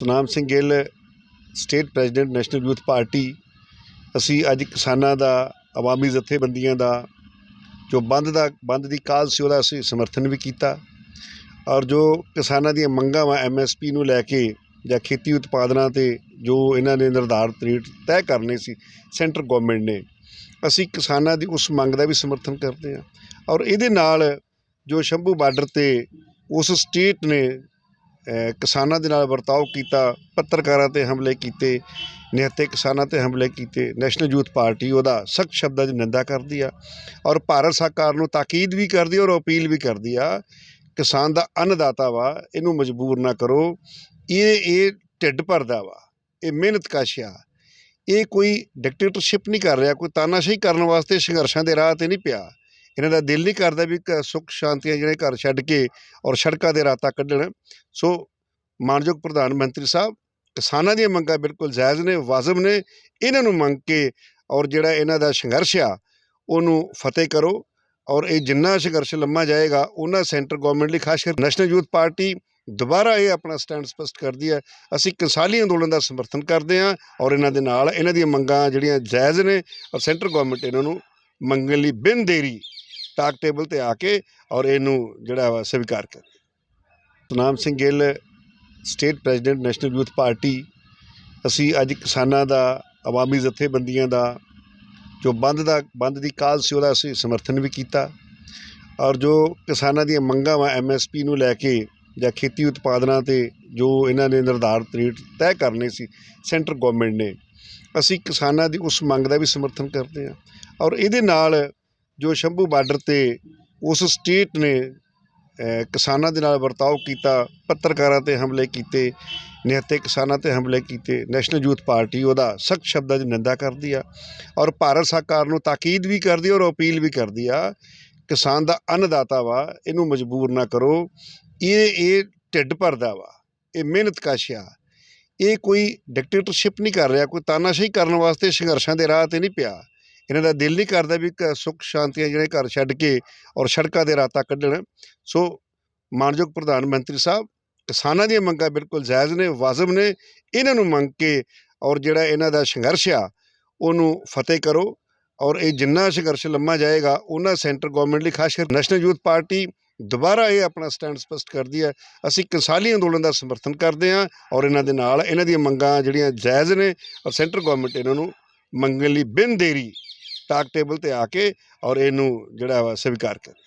Satnam Singh Gill, state president national youth party, ਅਸੀਂ ਅੱਜ ਕਿਸਾਨਾਂ ਦਾ, ਆਵਾਮੀ ਜਥੇਬੰਦੀਆਂ ਦਾ, ਜੋ ਬੰਦ ਦਾ, ਬੰਦ ਦੀ ਕਾਲ ਸੀ, ਉਹਦਾ ਅਸੀਂ ਸਮਰਥਨ ਵੀ ਕੀਤਾ ਔਰ ਜੋ ਕਿਸਾਨਾਂ ਦੀਆਂ ਮੰਗਾਂ ਵਾ ਐਮਐਸਪੀ ਨੂੰ ਲੈ ਕੇ ਜਾਂ ਖੇਤੀ ਉਤਪਾਦਨਾਂ ਤੇ ਜੋ ਇਹਨਾਂ ਨੇ ਨਿਰਧਾਰਤ ਰੇਟ ਤੈਅ ਕਰਨੇ ਸੀ, ਸੈਂਟਰ ਗਵਰਨਮੈਂਟ ਨੇ, ਅਸੀਂ ਕਿਸਾਨਾਂ ਦੀ ਉਸ ਮੰਗ ਦਾ ਵੀ ਸਮਰਥਨ ਕਰਦੇ ਹਾਂ ਔਰ ਇਹਦੇ ਨਾਲ ਜੋ ਸ਼ੰਭੂ ਬਾਰਡਰ ਤੇ ਉਸ ਸਟੇਟ ਨੇ ਕਿਸਾਨਾਂ ਦੇ ਨਾਲ ਵਰਤਾਓ ਕੀਤਾ, ਪੱਤਰਕਾਰਾਂ ਤੇ ਹਮਲੇ ਕੀਤੇ, ਨਿਹੱਥੇ ਕਿਸਾਨਾਂ ਤੇ ਹਮਲੇ ਕੀਤੇ, ਨੈਸ਼ਨਲ ਯੂਥ ਪਾਰਟੀ ਉਹਦਾ ਸਖਤ ਸ਼ਬਦਾਂ 'ਚ ਨਿੰਦਾ ਕਰਦੀ ਆ ਔਰ ਭਾਰਤ ਸਰਕਾਰ ਨੂੰ ਤਾਕੀਦ ਵੀ ਕਰਦੀ ਔਰ ਅਪੀਲ ਵੀ ਕਰਦੀ ਆ, ਕਿਸਾਨ ਦਾ ਅੰਨਦਾਤਾ ਵਾ, ਇਹਨੂੰ ਮਜਬੂਰ ਨਾ ਕਰੋ, ਇਹ ਇਹ ਢਿੱਡ ਭਰਦਾ ਵਾ, ਇਹ ਮਿਹਨਤ ਆ, ਇਹ ਕੋਈ ਡਿਕਟੇਟਰਸ਼ਿਪ ਨਹੀਂ ਕਰ ਰਿਹਾ, ਕੋਈ ਤਾਨਾਸ਼ਾਹੀ ਕਰਨ ਵਾਸਤੇ ਸੰਘਰਸ਼ਾਂ ਦੇ ਰਾਹ ਤੇ ਨਹੀਂ ਪਿਆ। ਇਹਨਾਂ ਦਾ ਦਿਲ ਨਹੀਂ ਕਰਦਾ ਵੀ ਕ- ਸੁੱਖ ਸ਼ਾਂਤੀਆਂ ਜਿਹੜੇ ਘਰ ਛੱਡ ਕੇ ਔਰ ਸੜਕਾਂ ਦੇ ਰਾਤਾਂ ਕੱਢਣ। ਸੋ ਮਾਨਯੋਗ ਪ੍ਰਧਾਨ ਮੰਤਰੀ ਸਾਹਿਬ, ਕਿਸਾਨਾਂ ਦੀਆਂ ਮੰਗਾਂ ਬਿਲਕੁਲ ਜਾਇਜ਼ ਨੇ, ਵਾਜਬ ਨੇ। ਇਹਨਾਂ ਨੂੰ ਮੰਗ ਕੇ ਔਰ ਜਿਹੜਾ ਇਹਨਾਂ ਦਾ ਸੰਘਰਸ਼ ਆ, ਉਹਨੂੰ ਫਤਿਹ ਕਰੋ ਔਰ ਇਹ ਜਿੰਨਾ ਸੰਘਰਸ਼ ਲੰਮਾ ਜਾਏਗਾ, ਉਹਨਾਂ ਸੈਂਟਰ ਗਵਰਨਮੈਂਟ ਲਈ, ਖਾਸ ਕਰ ਨੈਸ਼ਨਲ ਯੂਥ ਪਾਰਟੀ ਦੁਬਾਰਾ ਇਹ ਆਪਣਾ ਸਟੈਂਡ ਸਪਸ਼ਟ ਕਰਦੀ ਹੈ। ਅਸੀਂ ਕਿਸਾਨੀ ਅੰਦੋਲਨ ਦਾ ਸਮਰਥਨ ਕਰਦੇ ਹਾਂ ਔਰ ਇਹਨਾਂ ਦੇ ਨਾਲ ਇਹਨਾਂ ਦੀਆਂ ਮੰਗਾਂ ਜਿਹੜੀਆਂ ਜਾਇਜ਼ ਨੇ ਔਰ ਸੈਂਟਰ ਗਵਰਨਮੈਂਟ ਇਹਨਾਂ ਨੂੰ ਮੰਗਣ ਲਈ ਬਿਨ ਦੇਰੀ ਟਾਕ ਟੇਬਲ ਤੇ ਆ ਕੇ ਔਰ ਇਹਨੂੰ ਜਿਹੜਾ ਵਾ ਸਵੀਕਾਰ ਕਰ Satnam Singh Gill, state president national youth party, ਅਸੀਂ ਅੱਜ ਕਿਸਾਨਾਂ ਦਾ, ਆਵਾਮੀ ਜਥੇਬੰਦੀਆਂ ਦਾ, ਜੋ ਬੰਦ ਦਾ, ਬੰਦ ਦੀ ਕਾਲ ਸੀ ਉਹਦਾ ਅਸੀਂ ਸਮਰਥਨ ਵੀ ਕੀਤਾ ਔਰ ਜੋ ਕਿਸਾਨਾਂ ਦੀਆਂ ਮੰਗਾਂ ਵਾ ਐਮਐਸਪੀ ਨੂੰ ਲੈ ਕੇ ਜਾਂ ਖੇਤੀ ਉਤਪਾਦਨਾਂ ਤੇ ਜੋ ਇਹਨਾਂ ਨੇ ਨਿਰਧਾਰਤ ਰੇਟ ਤੈਅ ਕਰਨੇ ਸੀ, ਸੈਂਟਰ ਗਵਰਨਮੈਂਟ ਨੇ, ਅਸੀਂ ਕਿਸਾਨਾਂ ਦੀ ਉਸ ਮੰਗ ਦਾ ਵੀ ਸਮਰਥਨ ਕਰਦੇ ਹਾਂ ਔਰ ਇਹਦੇ ਨਾਲ ਜੋ ਸ਼ੰਭੂ ਬਾਰਡਰ ਤੇ ਉਸ ਸਟੇਟ ਨੇ ਕਿਸਾਨਾਂ ਦੇ ਨਾਲ ਵਰਤਾਓ ਕੀਤਾ, ਪੱਤਰਕਾਰਾਂ ਤੇ ਹਮਲੇ ਕੀਤੇ ਨਿਹੱਤੇ ਕਿਸਾਨਾਂ ਤੇ ਹਮਲੇ ਕੀਤੇ, ਨੈਸ਼ਨਲ ਯੂਥ ਪਾਰਟੀ ਉਹਦਾ ਸਖਤ ਸ਼ਬਦਾਂ 'ਚ ਨਿੰਦਾ ਕਰਦੀ ਆ ਔਰ ਭਾਰਤ ਸਰਕਾਰ ਨੂੰ ਤਾਕੀਦ ਵੀ ਕਰਦੀ ਔਰ ਅਪੀਲ ਵੀ ਕਰਦੀ ਆ, ਕਿਸਾਨ ਦਾ ਅੰਨਦਾਤਾ ਵਾ, ਇਹਨੂੰ ਮਜਬੂਰ ਨਾ ਕਰੋ, ਇਹ ਇਹ ਢਿੱਡ ਭਰਦਾ ਵਾ, ਇਹ ਮਿਹਨਤ ਕਾਸ਼ਿਆ ਇਹ ਕੋਈ ਡਿਕਟੇਟਰਸ਼ਿਪ ਨਹੀਂ ਕਰ ਰਿਹਾ, ਕੋਈ ਤਾਨਾਸ਼ਾਹੀ ਕਰਨ ਵਾਸਤੇ ਸੰਘਰਸ਼ਾਂ ਦੇ ਰਾਹ ਤੇ ਨਹੀਂ ਪਿਆ। ਇਹਨਾਂ ਦਾ ਦਿਲ ਨਹੀਂ ਕਰਦਾ ਵੀ ਕ- ਸੁੱਖ ਸ਼ਾਂਤੀਆਂ ਜਿਹੜੇ ਘਰ ਛੱਡ ਕੇ ਔਰ ਸੜਕਾਂ ਦੇ ਰਾਤਾਂ ਕੱਢਣ। ਸੋ ਮਾਨਯੋਗ ਪ੍ਰਧਾਨ ਮੰਤਰੀ ਸਾਹਿਬ, ਕਿਸਾਨਾਂ ਦੀਆਂ ਮੰਗਾਂ ਬਿਲਕੁਲ ਜਾਇਜ਼ ਨੇ, ਵਾਜਬ ਨੇ। ਇਹਨਾਂ ਨੂੰ ਮੰਗ ਕੇ ਔਰ ਜਿਹੜਾ ਇਹਨਾਂ ਦਾ ਸੰਘਰਸ਼ ਆ, ਉਹਨੂੰ ਫਤਿਹ ਕਰੋ ਔਰ ਇਹ ਜਿੰਨਾ ਸੰਘਰਸ਼ ਲੰਮਾ ਜਾਏਗਾ, ਉਹਨਾਂ ਸੈਂਟਰ ਗਵਰਨਮੈਂਟ ਲਈ ਖਾਸ ਕਰ ਨੈਸ਼ਨਲ ਯੂਥ ਪਾਰਟੀ ਦੁਬਾਰਾ ਇਹ ਆਪਣਾ ਸਟੈਂਡ ਸਪਸ਼ਟ ਕਰਦੀ ਹੈ। ਅਸੀਂ ਕਿਸਾਨੀ ਅੰਦੋਲਨ ਦਾ ਸਮਰਥਨ ਕਰਦੇ ਹਾਂ ਔਰ ਇਹਨਾਂ ਦੇ ਨਾਲ ਇਹਨਾਂ ਦੀਆਂ ਮੰਗਾਂ ਜਿਹੜੀਆਂ ਜਾਇਜ਼ ਨੇ ਔਰ ਸੈਂਟਰ ਗਵਰਨਮੈਂਟ ਇਹਨਾਂ ਨੂੰ ਮੰਗਣ ਲਈ ਬਿਨ ਦੇਰੀ ਟਾਕ ਟੇਬਲ ਤੇ ਆ ਕੇ ਔਰ ਇਹਨੂੰ ਜਿਹੜਾ ਵਾ ਸਵੀਕਾਰ ਕਰੇ।